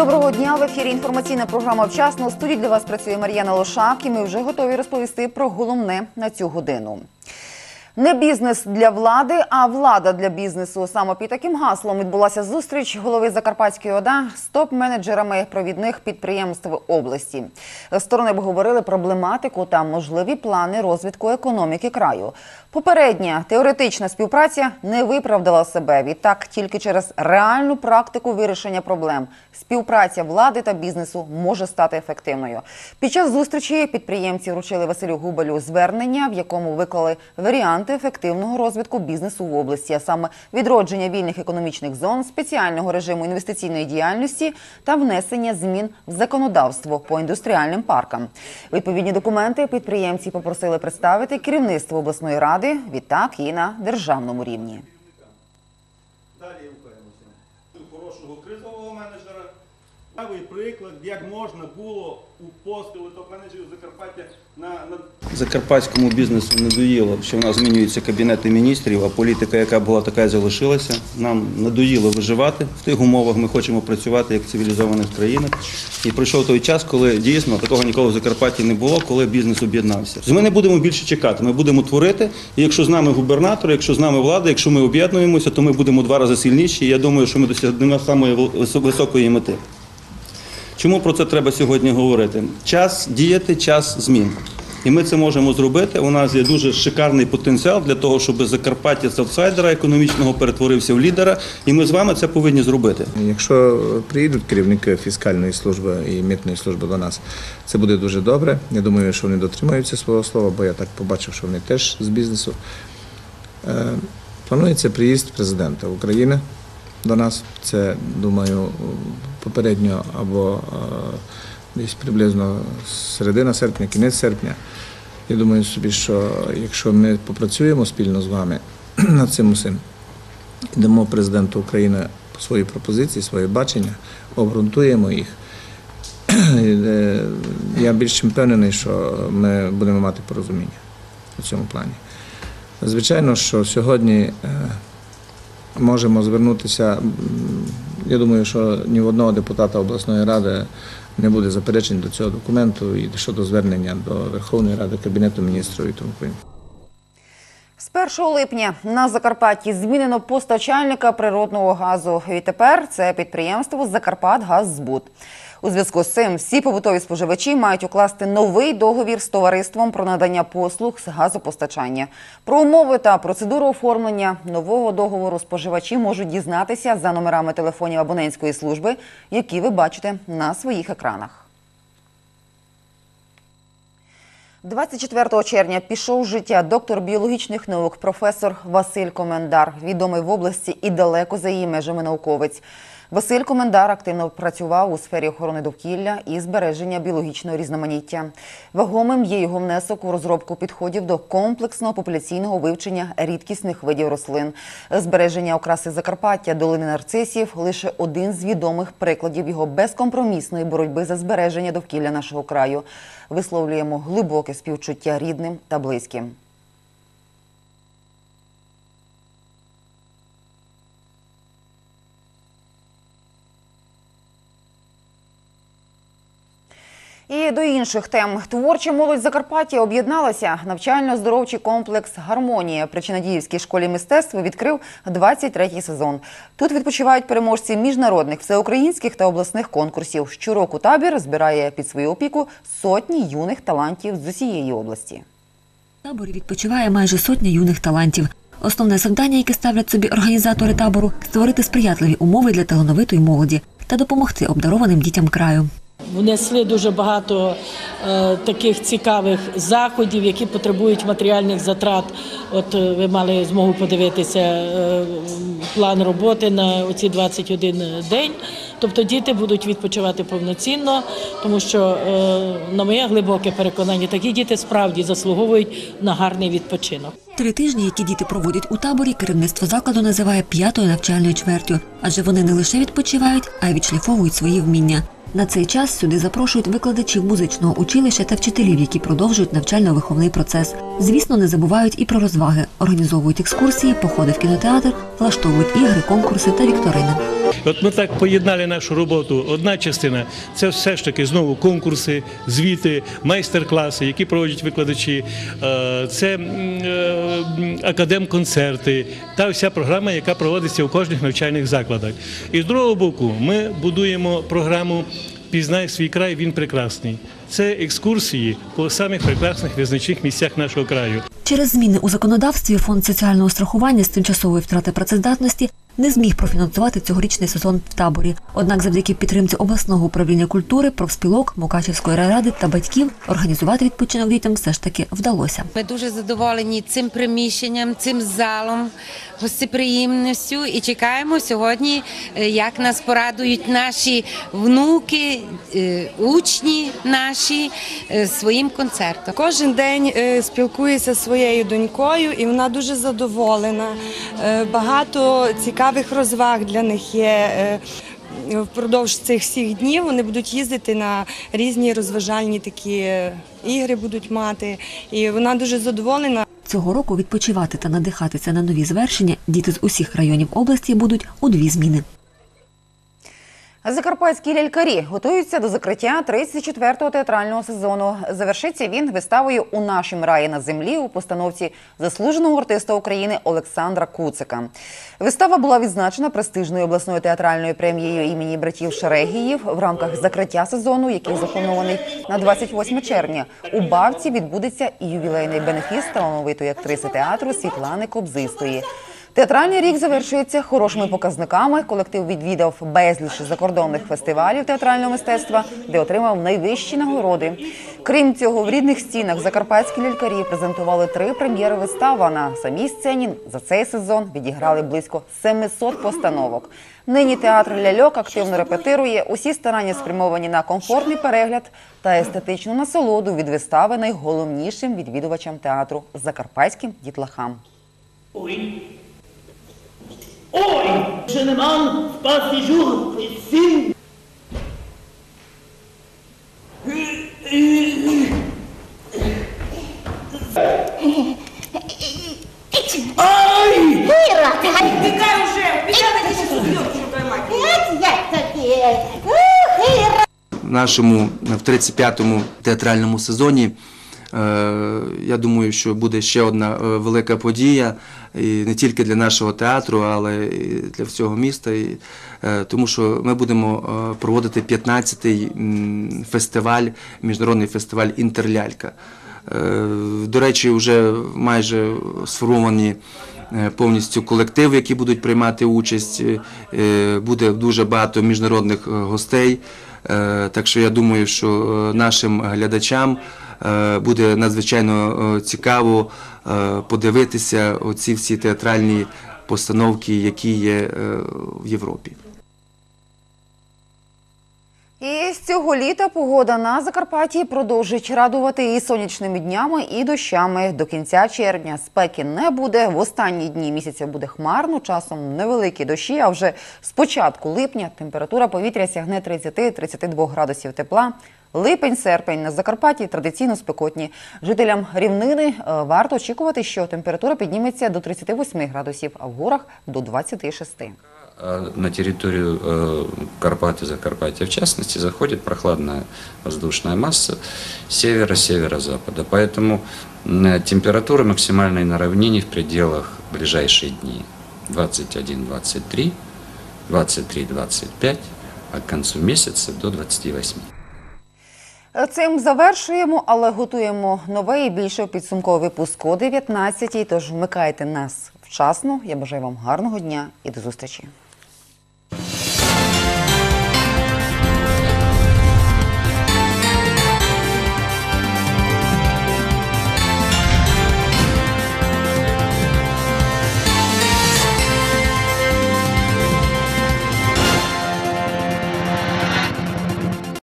доброго дня. В ефірі інформаційна програма «Вчасно». У студії для вас працює Мар'яна Лошак, і ми вже готові розповісти про головне на цю годину. Не бізнес для влади, а влада для бізнесу. Саме під таким гаслом відбулася зустріч голови Закарпатської ОДА з топ-менеджерами провідних підприємств області. Сторони обговорили проблематику та можливі плани розвитку економіки краю. Попередня теоретична співпраця не виправдала себе. Відтак, тільки через реальну практику вирішення проблем співпраця влади та бізнесу може стати ефективною. Під час зустрічі підприємці вручили Василю Губалю звернення, в якому виклали варіанти ефективного розвитку бізнесу в області, а саме відродження вільних економічних зон, спеціального режиму інвестиційної діяльності та внесення змін в законодавство по індустріальним паркам. Відповідні документи підприємці попросили представити керівництво обласної ради, відтак і на державному рівні. Далі рухаємося. Хорошого кризового менеджера. Приклад, як можна було у постілі топ-менеджерів Закарпаття на, на Закарпатському бізнесу надоїло, що в нас змінюються кабінети міністрів, а політика, яка була така, і залишилася. Нам надоїло виживати в тих умовах. Ми хочемо працювати як в цивілізованих країнах. І прийшов той час, коли дійсно такого ніколи в Закарпатті не було, коли бізнес об'єднався. Ми не будемо більше чекати. Ми будемо творити. І якщо з нами губернатор, якщо з нами влада, якщо ми об'єднуємося, то ми будемо два рази сильніші. Я думаю, що ми досягнемо самої високої мети. Чому про це треба сьогодні говорити? Час діяти, час змін. І ми це можемо зробити. У нас є дуже шикарний потенціал для того, щоб Закарпаття з аутсайдера економічного перетворився в лідера. І ми з вами це повинні зробити. Якщо приїдуть керівники фіскальної служби і митної служби до нас, це буде дуже добре. Я думаю, що вони дотримаються свого слова, бо я так побачив, що вони теж з бізнесу. Е, Планується приїзд президента України до нас. Це, думаю, попередньо або е, десь приблизно середина серпня, кінець серпня. Я думаю собі, що якщо ми попрацюємо спільно з вами над цим усім, дамо президенту України свої пропозиції, своє бачення, обґрунтуємо їх. Е, Я більш чим впевнений, що ми будемо мати порозуміння у цьому плані. Звичайно, що сьогодні е, можемо звернутися. Я думаю, що ні в одного депутата обласної ради не буде заперечень до цього документу і щодо звернення до Верховної Ради, Кабінету міністрів і тому. З 1 липня на Закарпатті змінено постачальника природного газу. І тепер це підприємство Закарпатгаззбут. У зв'язку з цим всі побутові споживачі мають укласти новий договір з товариством про надання послуг з газопостачання. Про умови та процедуру оформлення нового договору споживачі можуть дізнатися за номерами телефонів абонентської служби, які ви бачите на своїх екранах. 24 червня пішов життя доктор біологічних наук, професор Василь Комендар, відомий в області і далеко за її межами науковець. Василь Комендар активно працював у сфері охорони довкілля і збереження біологічного різноманіття. Вагомим є його внесок у розробку підходів до комплексного популяційного вивчення рідкісних видів рослин. Збереження окраси Закарпаття, долини нарцисів лише один з відомих прикладів його безкомпромісної боротьби за збереження довкілля нашого краю. Висловлюємо глибоке співчуття рідним та близьким. І до інших тем творча молодь Закарпаття об'єдналася. Навчально-здоровчий комплекс Гармонія при Чинадіївській школі мистецтв відкрив 23-й сезон. Тут відпочивають переможці міжнародних, всеукраїнських та обласних конкурсів. Щороку табір збирає під свою опіку сотні юних талантів з усієї області. В таборі відпочиває майже сотня юних талантів. Основне завдання, яке ставлять собі організатори табору створити сприятливі умови для талановитої молоді та допомогти обдарованим дітям краю. Внесли дуже багато е, таких цікавих заходів, які потребують матеріальних затрат. От е, ви мали змогу подивитися е, план роботи на оці 21 день. Тобто діти будуть відпочивати повноцінно, тому що, на моє глибоке переконання, такі діти справді заслуговують на гарний відпочинок. Три тижні, які діти проводять у таборі, керівництво закладу називає п'ятою навчальною чвертю, адже вони не лише відпочивають, а й відшліфовують свої вміння. На цей час сюди запрошують викладачів музичного училища та вчителів, які продовжують навчально-виховний процес. Звісно, не забувають і про розваги, організовують екскурсії, походи в кінотеатр, влаштовують ігри, конкурси та вікторини. От ми так поєднали нашу роботу. Одна частина це все ж таки знову конкурси, звіти, майстер-класи, які проводять викладачі. Е, Це е, академ-концерти та вся програма, яка проводиться у кожних навчальних закладах. І з другого боку, ми будуємо програму Пізнай свій край, він прекрасний. Це екскурсії по самих прекрасних визначних місцях нашого краю. Через зміни у законодавстві фонд соціального страхування з тимчасової втрати працездатності не зміг профінансувати цьогорічний сезон в таборі. Однак, завдяки підтримці обласного управління культури, профспілок, Мукачівської райради та батьків організувати відпочинок дітям все ж таки вдалося. Ми дуже задоволені цим приміщенням, цим залом, гостеприємністю і чекаємо сьогодні, е, як нас порадують наші внуки, е, учні наші е, своїм концертом. Кожен день спілкуюся зі своєю донькою, і вона дуже задоволена. Багато цікавих розваг для них є. е, Впродовж цих всіх днів вони будуть їздити на різні розважальні такі е, ігри, будуть мати. І вона дуже задоволена. Цього року відпочивати та надихатися на нові звершення діти з усіх районів області будуть у дві зміни. Закарпатські лялькарі готуються до закриття 34-го театрального сезону. Завершиться він виставою у нашім раї на землі у постановці заслуженого артиста України Олександра Куцика. Вистава була відзначена престижною обласною театральною премією імені братів Шерегіїв в рамках закриття сезону, який запланований на 28 червня. У Бавці відбудеться і ювілейний бенефіс талановитої актриси театру Світлани Кобзистої. Театральний рік завершується хорошими показниками. Колектив відвідав безліч закордонних фестивалів театрального мистецтва, де отримав найвищі нагороди. Крім цього, в рідних стінах закарпатські лялькарі презентували три прем'єри вистав. На самій сцені за цей сезон відіграли близько 700 постановок. Нині театр ляльок активно репетирує. Усі старання спрямовані на комфортний перегляд та естетичну насолоду від вистави найголовнішим відвідувачам театру закарпатським дітлахам. Ой, je ne m'en pas si jour ici. Ай! Тікай уже! Підемо ще суддю, Як таке? в нашому в 35-му театральному сезоні. Е, Я думаю, що буде ще одна е, велика подія, і не тільки для нашого театру, але і для всього міста. Е, Тому що ми будемо проводити 15-й фестиваль, міжнародний фестиваль Інтерлялька. До речі, вже майже сформовані повністю колективи, які будуть приймати участь. Буде дуже багато міжнародних гостей. Так що я думаю, що нашим глядачам буде надзвичайно е, цікаво е, подивитися оці всі театральні постановки, які є е, в Європі. І з цього літа погода на Закарпатті продовжить радувати і сонячними днями, і дощами. До кінця червня спеки не буде. В останні дні місяця буде хмарно, часом невеликі дощі. А вже з початку липня температура повітря сягне 30-32 градусів тепла. Липень, серпень на Закарпатті традиційно спекотні. Жителям рівнини е, варто очікувати, що температура підніметься до 38 градусів, а в горах до 26. А На территорию э, Карпат и Закарпатья, в частности, заходит прохладная воздушная масса севера-северо-запада. Поэтому температура максимальной на равнине в пределах ближайшие дни 21-23, 23-25, а к концу месяца до 28. Цим завершуємо, але готуємо нове і більше підсумковий випуск о 19 Тож вмикайте нас вчасно. Я бажаю вам гарного дня і до зустрічі.